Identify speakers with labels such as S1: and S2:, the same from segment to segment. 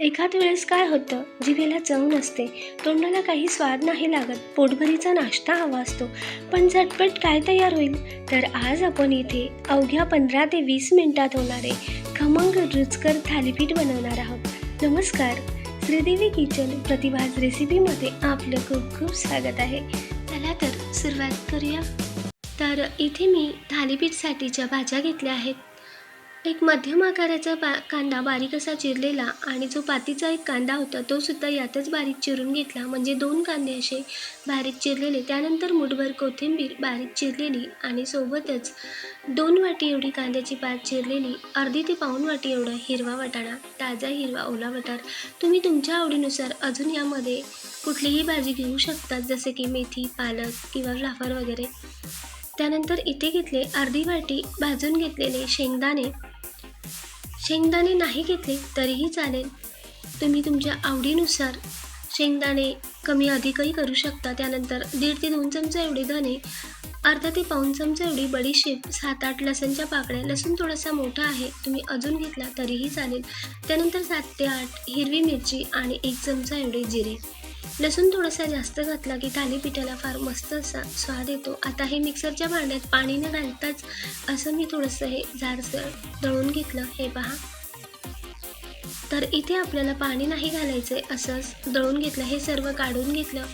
S1: एखाद वेळेस काय होतं जिभेला चव नसते. तोंडाला काही स्वाद नाही लागत. पोटभरीचा नाश्ता हवा असतो. पण झटपट काय तयार होईल? तर आज आपण इथे अवघ्या पंधरा ते वीस मिनिटात होणारे खमंग रुचकर थालीपीठ बनवणार आहोत. नमस्कार. श्रीदेवी किचन प्रतिभाज रेसिपीमध्ये आपलं खूप खूप स्वागत आहे. चला तर सुरुवात करूया. तर इथे मी थालीपीठसाठीच्या भाज्या घेतल्या आहेत. एक मध्यम आकाराचा बा कांदा बारीक असा चिरलेला आणि जो पातीचा एक कांदा होता तो सुद्धा यातच बारीक चिरून घेतला. म्हणजे दोन कांदे असे बारीक चिरलेले. त्यानंतर मुठभर कोथिंबीर बारीक चिरलेली आणि सोबतच दोन वाटी एवढी कांद्याची पात चिरलेली. अर्धी ते पाऊण वाटी एवढा हिरवा वाटाणा ताजा हिरवा ओला वटार तुम्ही तुमच्या आवडीनुसार अजून यामध्ये कुठलीही भाजी घेऊ शकतात जसे की मेथी पालक किंवा फ्लाफर वगैरे. त्यानंतर इथे घेतले अर्धी वाटी भाजून घेतलेले शेंगदाणे. शेंगदाणे नाही घेतले तरीही चालेल. तुम्ही तुमच्या आवडीनुसार शेंगदाणे कमी अधिकही करू शकता. त्यानंतर दीड ते दोन चमचे एवढे धणे अर्धा ते पाऊण चमचा एवढी बडीशेप सात आठ लसणच्या पाकळ्या. लसूण थोडासा मोठा आहे तुम्ही अजून घेतला तरीही चालेल. त्यानंतर सात ते आठ हिरवी मिरची आणि एक चमचा एवढे जिरे. लसूण थोडासा जास्त घातला की थालीपीठाला फार मस्त असा स्वाद येतो. आता हे मिक्सरच्या भांड्यात पाणी न घालताच असं मी थोडंसं हे जाडसर दळून घेतलं. हे पहा. तर इथे आपल्याला पाणी नाही घालायचं आहे असंच दळून घेतलं. हे सर्व काढून घेतलं.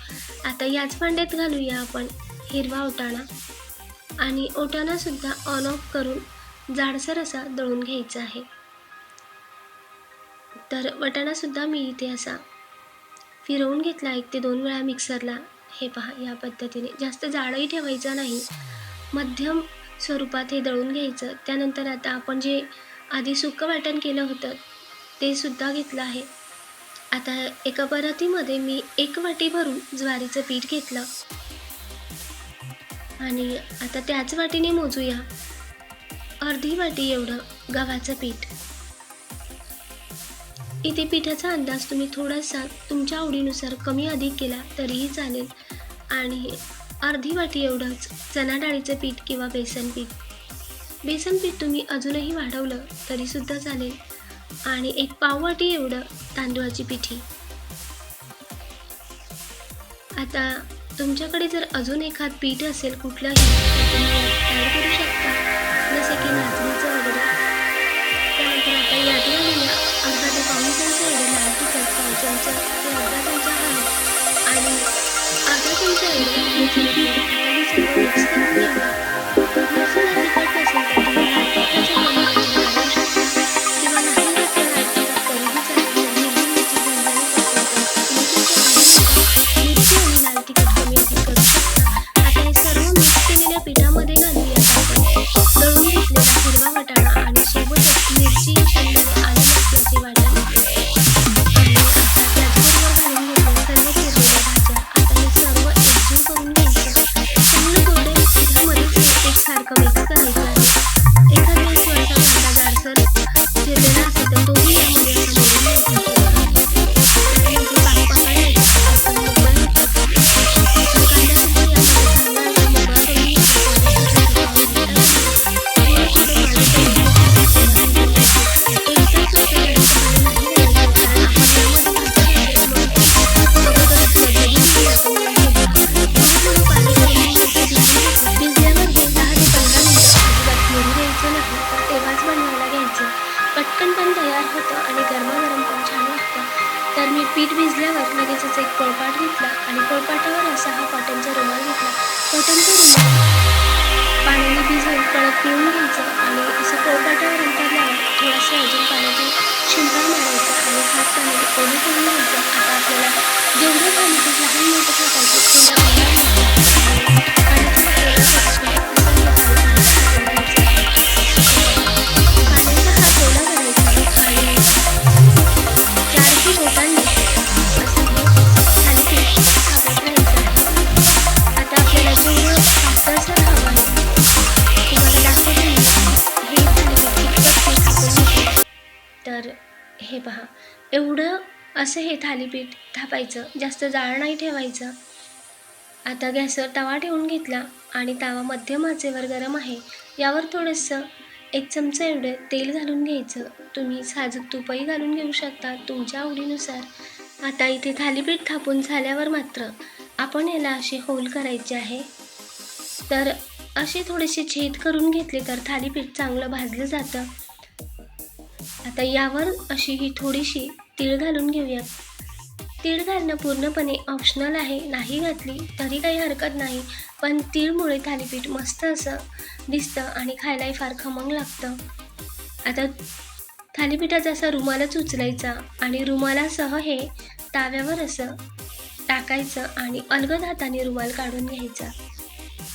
S1: आता याच भांड्यात घालूया आपण हिरवा ओटाणा. आणि ओटाणासुद्धा ऑन ऑफ करून जाडसर असा दळून घ्यायचा आहे. तर वटाणासुद्धा मी इथे असा फिरवून घेतला एक ते दोन वेळा मिक्सरला हे पहा या पद्धतीने. जास्त जाडही ठेवायचं नाही. मध्यम स्वरूपात हे दळून घ्यायचं. त्यानंतर आता आपण जे आधी सुकं वाटण केलं होतं ते सुद्धा घेतलं आहे. आता एका परातीमध्ये मी एक वाटी भरून ज्वारीचं पीठ घेतलं. आणि आता त्याच वाटीने मोजूया. अर्धी वाटी एवढं गव्हाचं पीठ. इथे पिठाचा अंदाज तुम्ही थोडासा तुमच्या आवडीनुसार कमी अधिक केला तरीही चालेल. आणि अर्धी वाटी एवढंच चणा डाळीचं पीठ किंवा बेसन पीठ. बेसन पीठ तुम्ही अजूनही वाढवलं तरीसुद्धा चालेल. आणि एक पाववाटी एवढं तांदूळाची पिठी. आता तुमच्याकडे जर अजून एखाद पीठ असेल कुठलंही तुम्ही ॲड करू शकता. जसे की नाचणीचं वगैरे. त्यानंतर आता यादी आलेल्या पीठ भिजल्यावर लगेचच एक पोळपाट घेतला आणि पोळपाटावर असा हा कॉटनचा रुमाल घेतला. कॉटनचा रुमाल पाण्याने भिजवून कडक पिळून घ्यायचं आणि असं पोळपाटावर अंतरल्यावर थोडंसं अजून पाण्याचा शिंपा मारायचा आणि हात पाण्याने ओले करून घ्यायचं. आता आपल्याला जेवढे पाणी ते लहान मोठं टाकायचं तेवढ्या आणि हे पहा. एवढं असं हे थालीपीठ थापायचं जास्त जाळ नाही ठेवायचं. आता गॅसवर तवा ठेवून घेतला आणि तवा मध्यम आचेवर गरम आहे. यावर थोडंसं एक चमचा एवढं तेल घालून घ्यायचं. तुम्ही साजूक तुपही घालून घेऊ शकता तुमच्या आवडीनुसार. आता इथे थालीपीठ थापून झाल्यावर मात्र आपण याला अशी होल करायची आहे. तर असे थोडेसे छेद करून घेतले तर थालीपीठ चांगलं भाजलं जातं. आता यावर अशी ही थोडीशी तीळ घालून घेऊयात तीळ घालणं पूर्णपणे ऑप्शनल आहे. नाही घातली तरी काही हरकत नाही. पण तीळमुळे थालीपीठ मस्त असं दिसतं आणि खायलाही फार खमंग लागतं. आता थालीपीठाचा असा रुमालच उचलायचा आणि रुमालासह हे ताव्यावर असं टाकायचं आणि अलगद हाताने रुमाल काढून घ्यायचा.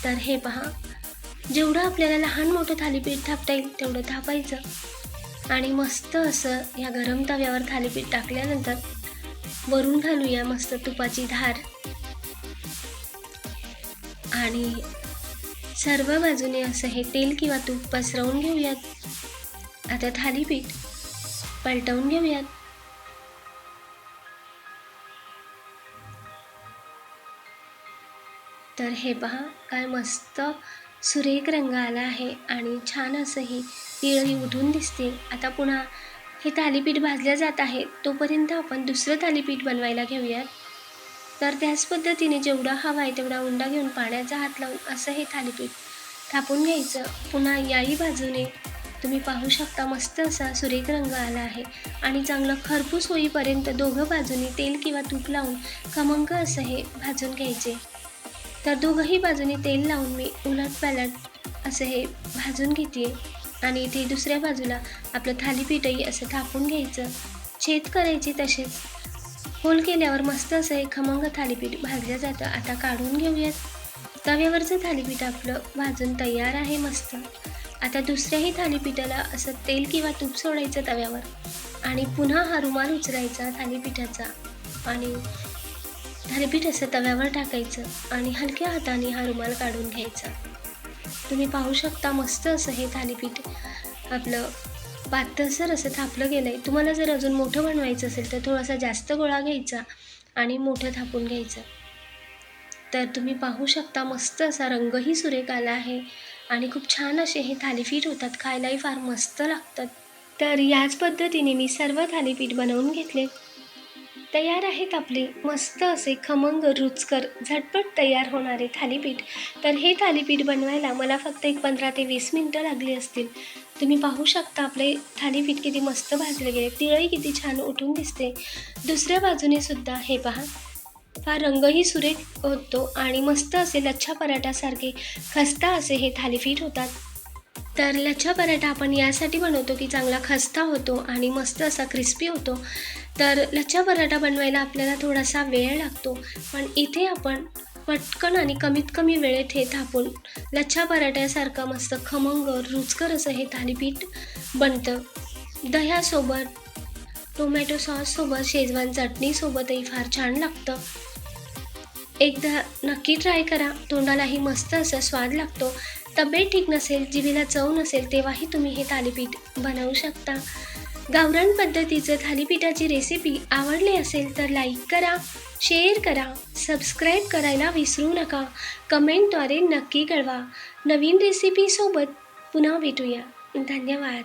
S1: तर हे पहा जेवढं आपल्याला लहान मोठं थालीपीठ थापता येईल तेवढं थापायचं. आणि मस्त असं या गरम तव्यावर थालीपीठ टाकल्यानंतर वरून घालूया मस्त तुपाची धार. आणि सर्व बाजूने असं हे तेल किंवा तूप पसरवून घेऊयात. आता थालीपीठ पलटवून घेऊयात. तर हे पहा काय मस्त सुरेख रंग आला आहे आणि छान असं ही तिळही उठून दिसते आता पुन्हा हे थालीपीठ भाजल्या जात आहे. तोपर्यंत आपण दुसरं थालीपीठ बनवायला घेऊयात. तर त्याच पद्धतीने जेवढा हवा आहे तेवढा उंडा घेऊन पाण्याचा हात लावून असं हे थालीपीठ थापून घ्यायचं. पुन्हा याही बाजूने तुम्ही पाहू शकता मस्त असा सुरेख रंग आला आहे आणि चांगलं खरपूस होईपर्यंत दोघं बाजूने तेल किंवा तूप लावून खमंग असं हे भाजून घ्यायचे. तर दोघंही बाजूने तेल लावून मी उलट पालट असं हे भाजून घेते. आणि इथे दुसऱ्या बाजूला आपलं थालीपीठही असं थापून घ्यायचं. छेद करायचे तसेच. होल केल्यावर मस्त असं हे खमंग थालीपीठ भाजलं जातं. आता काढून घेऊयात. तव्यावरचं थालीपीठ आपलं भाजून तयार आहे मस्त. आता दुसऱ्याही थालीपीठाला असं तेल किंवा तूप सोडायचं तव्यावर. आणि पुन्हा हा रुमाल उचलायचा थालीपीठाचा. आणि थालीपीठ असं तव्यावर टाकायचं आणि हलक्या हाताने हा रुमाल काढून घ्यायचा. तुम्ही पाहू शकता मस्त असं हे थालीपीठ आपलं पातळसर असं थापलं गेलं आहे तुम्हाला जर अजून मोठं बनवायचं असेल तर थोडासा जास्त गोळा घ्यायचा आणि मोठं थापून घ्यायचं. तर तुम्ही पाहू शकता मस्त असा रंगही सुरेख आला आहे आणि खूप छान असे हे थालीपीठ होतात. खायलाही फार मस्त लागतात. तर याच पद्धतीने मी सर्व थालीपीठ बनवून घेतले. तयार आहेत आपले. मस्त असे खमंग रुचकर झटपट तयार होणारे थालीपीठ. तर हे थालीपीठ बनवायला मला फक्त एक पंधरा ते वीस मिनटं लागली असतील. तुम्ही पाहू शकता आपले थालीपीठ किती मस्त भाजले गेले. तिळही किती छान उठून दिसते. दुसऱ्या बाजूने सुद्धा हे पहा. फार रंगही सुरेख होतो आणि मस्त असे लच्छा पराठासारखे खस्ता असे हे थालीपीठ होतात. तर लच्छा पराठा आपण यासाठी बनवतो की चांगला खस्ता होतो आणि मस्त असा क्रिस्पी होतो. तर लच्छा पराठा बनवायला आपल्याला थोडासा वेळ लागतो. पण इथे आपण पटकन आणि कमीत कमी वेळेत हे थापून लच्छा पराठ्यासारखं मस्त खमंग रुचकर असं हे थालीपीठ बनतं. दह्यासोबत टोमॅटो सॉससोबत शेजवान चटणीसोबतही फार छान लागतं. एकदा नक्की ट्राय करा. तोंडालाही मस्त असा स्वाद लागतो. तब्येत ठीक नसेल जिभेला चव नसेल तेव्हाही तुम्ही हे थालीपीठ बनवू शकता. गावरान पद्धतीचं थालीपीठाची रेसिपी आवडली असेल तर लाईक करा शेअर करा सबस्क्राईब करायला विसरू नका. कमेंटद्वारे नक्की कळवा. नवीन रेसिपीसोबत पुन्हा भेटूया. धन्यवाद.